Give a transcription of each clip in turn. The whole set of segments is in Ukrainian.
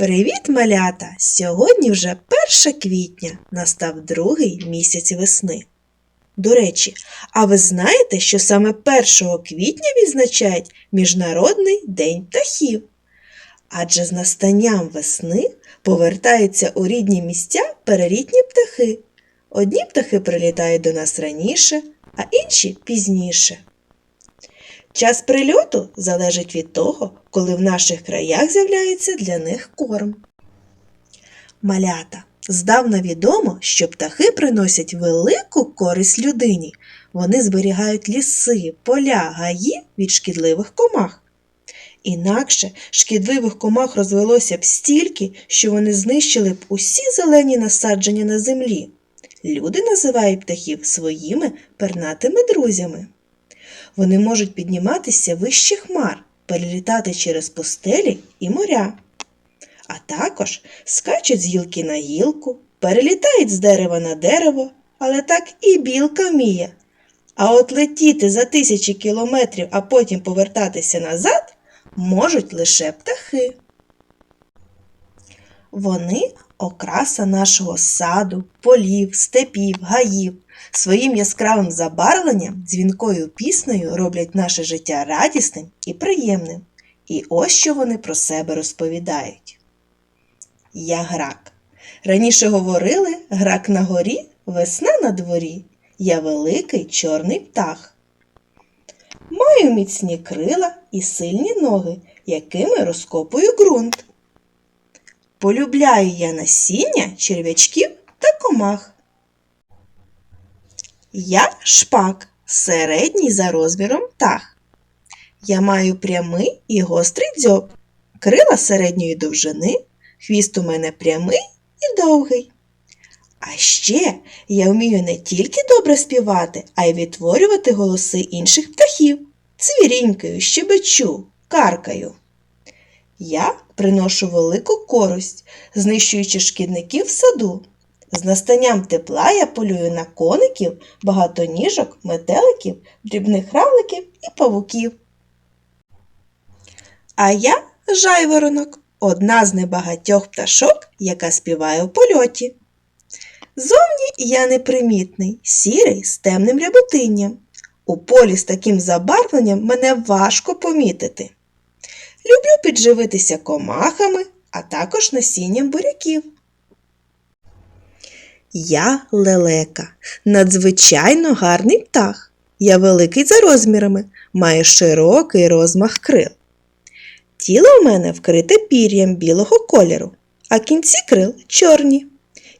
Привіт, малята! Сьогодні вже 1 квітня, настав другий місяць весни. До речі, а ви знаєте, що саме 1 квітня відзначають Міжнародний день птахів? Адже з настанням весни повертаються у рідні місця перелітні птахи. Одні птахи прилітають до нас раніше, а інші пізніше. Час прильоту залежить від того, коли в наших краях з'являється для них корм. Малята. Здавна відомо, що птахи приносять велику користь людині. Вони зберігають ліси, поля, гаї від шкідливих комах. Інакше шкідливих комах розвелося б стільки, що вони знищили б усі зелені насадження на землі. Люди називають птахів своїми пернатими друзями. Вони можуть підніматися вище хмар, перелітати через пустелі і моря. А також скачуть з гілки на гілку, перелітають з дерева на дерево, але так і білка вміє. А от летіти за тисячі кілометрів, а потім повертатися назад можуть лише птахи. Вони окраса нашого саду, полів, степів, гаїв. Своїм яскравим забарвленням, дзвінкою піснею роблять наше життя радісним і приємним. І ось що вони про себе розповідають. Я грак. Раніше говорили грак на горі, весна на дворі. Я великий чорний птах. Маю міцні крила і сильні ноги, якими розкопую ґрунт. Полюбляю я насіння черв'ячків та комах. Я шпак, середній за розміром птах. Я маю прямий і гострий дзьоб, крила середньої довжини, хвіст у мене прямий і довгий. А ще я вмію не тільки добре співати, а й відтворювати голоси інших птахів. Цвірінькаю, щебечу, каркаю. Я приношу велику користь, знищуючи шкідників в саду. З настанням тепла я полюю на коників, багатоніжок, метеликів, дрібних равликів і павуків. А я жайворонок, одна з небагатьох пташок, яка співає в польоті. Зовні я непримітний, сірий з темним ряботинням. У полі з таким забарвленням мене важко помітити. Люблю підживитися комахами, а також насінням буряків. Я лелека, надзвичайно гарний птах. Я великий за розмірами, маю широкий розмах крил. Тіло в мене вкрите пір'ям білого кольору, а кінці крил чорні.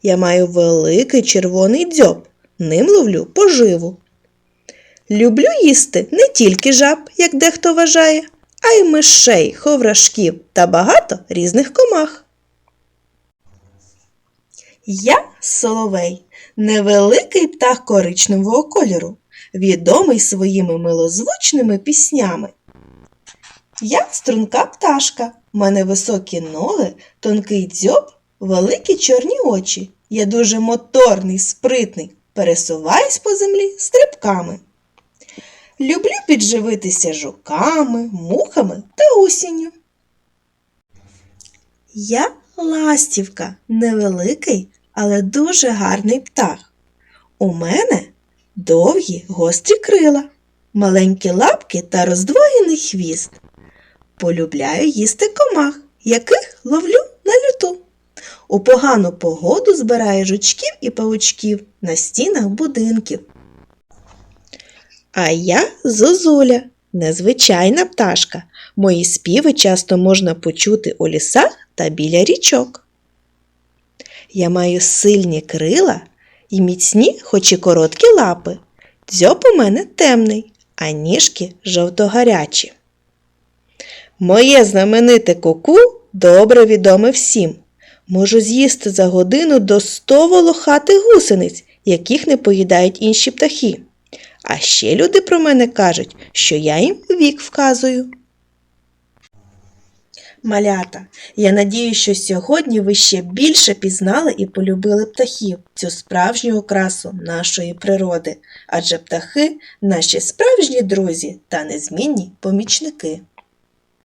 Я маю великий червоний дзьоб, ним ловлю поживу. Люблю їсти не тільки жаб, як дехто вважає, а й мишей, ховрашків та багато різних комах. Я соловей, невеликий птах коричневого кольору, відомий своїми милозвучними піснями. Я струнка пташка, в мене високі ноги, тонкий дзьоб, великі чорні очі. Я дуже моторний, спритний, пересуваюсь по землі стрибками. Люблю підживитися жуками, мухами та гусінню. Я ластівка, невеликий, але дуже гарний птах. У мене довгі гострі крила, маленькі лапки та роздвоєний хвіст. Полюбляю їсти комах, яких ловлю на люту. У погану погоду збираю жучків і павучків на стінах будинків. А я зозуля, незвичайна пташка. Мої співи часто можна почути у лісах та біля річок. Я маю сильні крила і міцні, хоч і короткі лапи. Дзьоб у мене темний, а ніжки жовтогарячі. Моє знамените куку добре відоме всім. Можу з'їсти за годину до 100 волохатих гусениць, яких не поїдають інші птахи. А ще люди про мене кажуть, що я їм вік вказую. Малята, я надію, що сьогодні ви ще більше пізнали і полюбили птахів, цю справжню окрасу нашої природи, адже птахи наші справжні друзі та незмінні помічники.